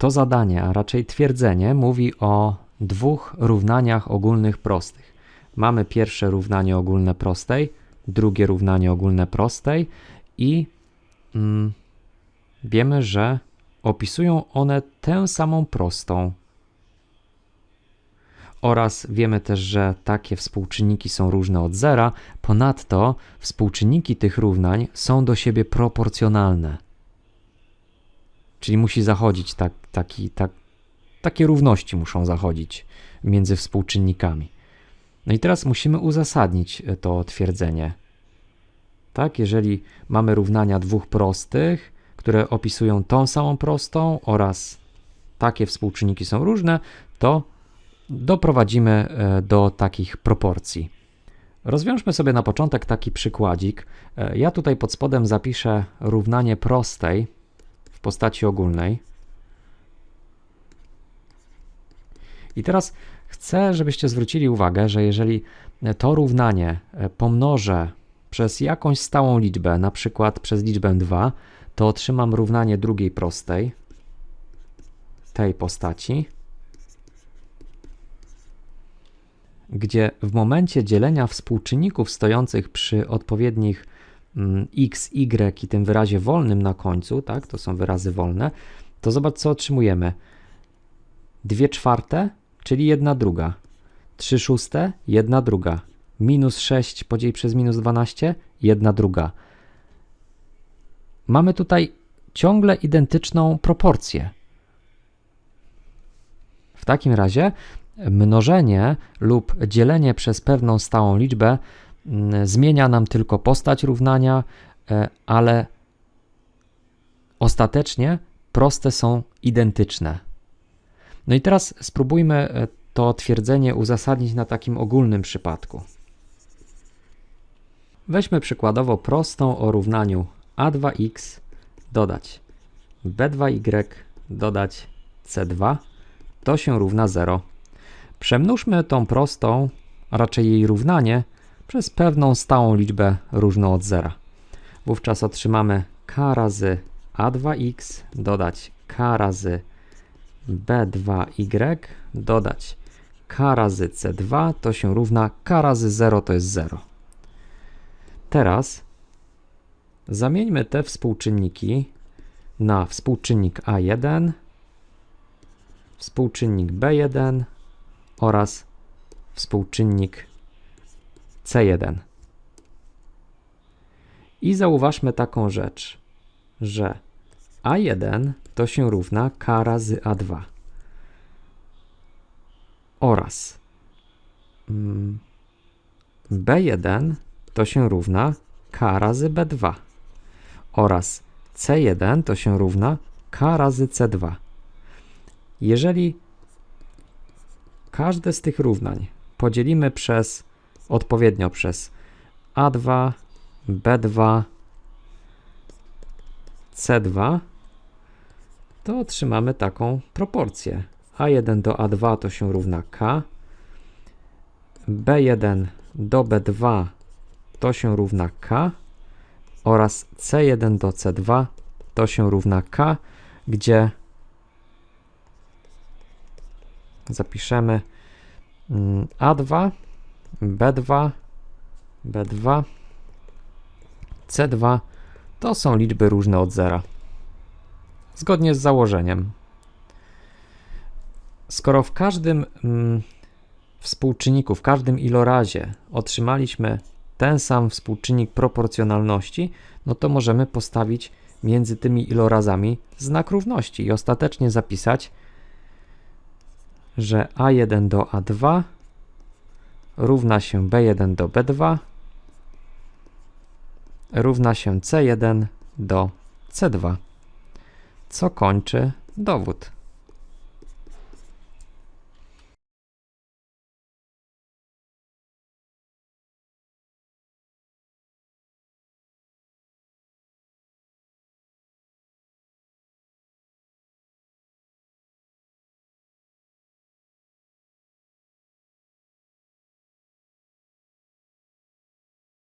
to zadanie, a raczej twierdzenie, mówi o dwóch równaniach ogólnych prostych. Mamy pierwsze równanie ogólne prostej, drugie równanie ogólne prostej i mm, wiemy, że opisują one tę samą prostą. Oraz wiemy też, że takie współczynniki są różne od zera. Ponadto współczynniki tych równań są do siebie proporcjonalne. Czyli musi zachodzić tak, taki, tak, takie równości muszą zachodzić między współczynnikami. No i teraz musimy uzasadnić e, to twierdzenie. Tak, jeżeli mamy równania dwóch prostych, które opisują tą samą prostą oraz takie współczynniki są różne, to doprowadzimy e, do takich proporcji. Rozwiążmy sobie na początek taki przykładzik. E, Ja tutaj pod spodem zapiszę równanie prostej postaci ogólnej. I teraz chcę, żebyście zwrócili uwagę, że jeżeli to równanie e, pomnożę przez jakąś stałą liczbę, na przykład przez liczbę 2, to otrzymam równanie drugiej prostej tej postaci, gdzie w momencie dzielenia współczynników stojących przy odpowiednich x, y i tym wyrazie wolnym na końcu, tak, to są wyrazy wolne, to zobacz co otrzymujemy. 2 czwarte, czyli 1 druga. 3 szóste, 1 druga. Minus 6 podzielić przez minus 12, 1 druga. Mamy tutaj ciągle identyczną proporcję. W takim razie mnożenie lub dzielenie przez pewną stałą liczbę mm, zmienia nam tylko postać równania, e, ale ostatecznie proste są identyczne. No i teraz spróbujmy e, to twierdzenie uzasadnić na takim ogólnym przypadku. Weźmy przykładowo prostą o równaniu a2x dodać b2y dodać c2 to się równa 0. Przemnóżmy tą prostą, a raczej jej równanie, przez pewną stałą liczbę różną od zera. Wówczas otrzymamy k razy a2x dodać k razy b2y dodać k razy c2 to się równa k razy 0 to jest 0. Teraz zamieńmy te współczynniki na współczynnik a1, współczynnik b1 oraz współczynnik c1. I zauważmy taką rzecz, że a1 to się równa k razy a2 oraz mm, b1 to się równa k razy b2 oraz c1 to się równa k razy c2. Jeżeli każde z tych równań podzielimy przez odpowiednio przez a2, b2, c2, to otrzymamy taką proporcję. a1 do a2 to się równa k, b1 do b2 to się równa k oraz c1 do c2 to się równa k, gdzie zapiszemy mm, A2, B2, B2, C2 to są liczby różne od zera. Zgodnie z założeniem. Skoro w każdym mm, współczynniku, w każdym ilorazie otrzymaliśmy ten sam współczynnik proporcjonalności, no to możemy postawić między tymi ilorazami znak równości i ostatecznie zapisać że A1 do A2 równa się B1 do B2 równa się C1 do C2, co kończy dowód.